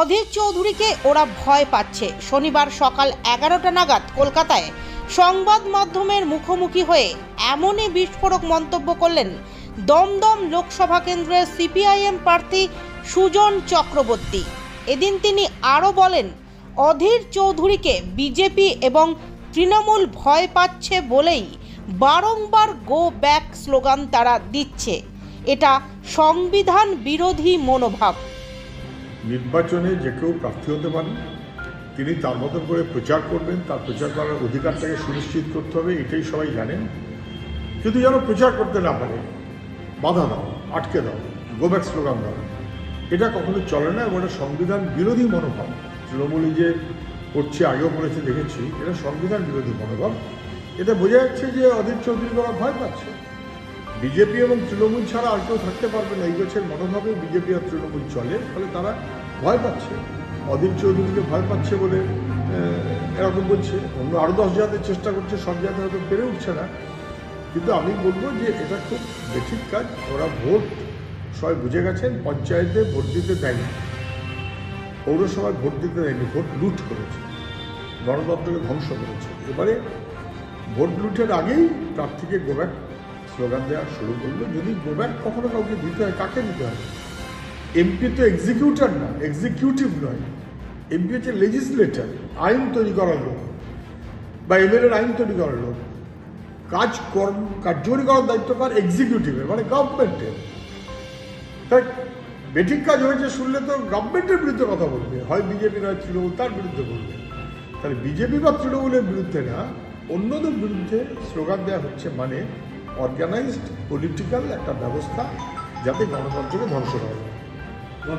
অধীর চৌধুরীকে ওরা ভয় পাচ্ছে। শনিবার সকাল এগারোটা নাগাদ কলকাতায় সংবাদ মাধ্যমের মুখোমুখি হয়ে এমনই বিস্ফোরক মন্তব্য করলেন দমদম লোকসভা কেন্দ্রের সিপিআইএম প্রার্থী সুজন চক্রবর্তী। এদিন তিনি আরও বলেন, অধীর চৌধুরীকে বিজেপি এবং তৃণমূল ভয় পাচ্ছে বলেই বারংবার গো ব্যাক স্লোগান তারা দিচ্ছে। এটা সংবিধান বিরোধী মনোভাব। নির্বাচনে যে কেউ প্রার্থী হতে পারেন, তিনি তার মতন করে প্রচার করবেন, তার প্রচার করার অধিকারটাকে সুনিশ্চিত করতে হবে, এটাই সবাই জানেন। কিন্তু যেন প্রচার করতে না পারে, বাধা দাও, আটকে দাও, গোব্যাক স্লোগান দাও। এটা কখনো চলে না, এবং এটা সংবিধান বিরোধী মনোভাব। তৃণমূলী যে করছে, আগেও করেছে দেখেছি, এটা সংবিধান বিরোধী মনোভাব। এটা বোঝা যাচ্ছে যে অধীর চৌধুরী ওরা ভয় পাচ্ছে। বিজেপি এবং তৃণমূল ছাড়া আর কেউ থাকতে পারবে না। এই গোছের মনোভাবে বিজেপি আর তৃণমূল চলে, ফলে তারা ভয় পাচ্ছে। অধীর চৌধুরীকে ভয় পাচ্ছে বলে এরকম বলছে। অন্য আরও দশ জাতের চেষ্টা করছে, সব জায়গায় হয়তো পেরে উঠছে না। কিন্তু আমি বলব যে এটা খুব বেঠিক কাজ। ওরা ভোট সবাই বুঝে গেছেন, পঞ্চায়েতে ভোট দিতে দেয়নি। পৌরসভায় ভোট দিতে দেয়নি, ভোট লুট করেছে। গণতন্ত্রকে ধ্বংস করেছে। এবারে ভোট লুটের আগেই প্রার্থীকে গোব্যাক স্লোগান দেওয়া শুরু করল, যদি গোব্যাক কখনো কাউকে দিতে হয়, কাকে দিতে হয়? এমপি তো এক্সিকিউটর না এক্সিকিউটিভ নয়। এমপি হচ্ছে লেজিসলেটার আইন তৈরি করার লোক। বা এমএলএর আইন তৈরি করার লোক। কাজ কর্ম কার্যকরী করার দায়িত্ব কার? এক্সিকিউটিভের মানে গভর্নমেন্টের তাই বেঠিক কাজ হয়েছে শুনলে তো গভর্নমেন্টের বিরুদ্ধে কথা বলবে, হয় বিজেপি নয় তৃণমূল তার বিরুদ্ধে বলবে। তাহলে বিজেপি বা তৃণমূলের বিরুদ্ধে না, অন্যদের বিরুদ্ধে স্লোগান দেওয়া হচ্ছে মানে অর্গানাইজড পলিটিক্যাল একটা ব্যবস্থা যাতে গণতন্ত্রকে ধ্বংস করা। যায়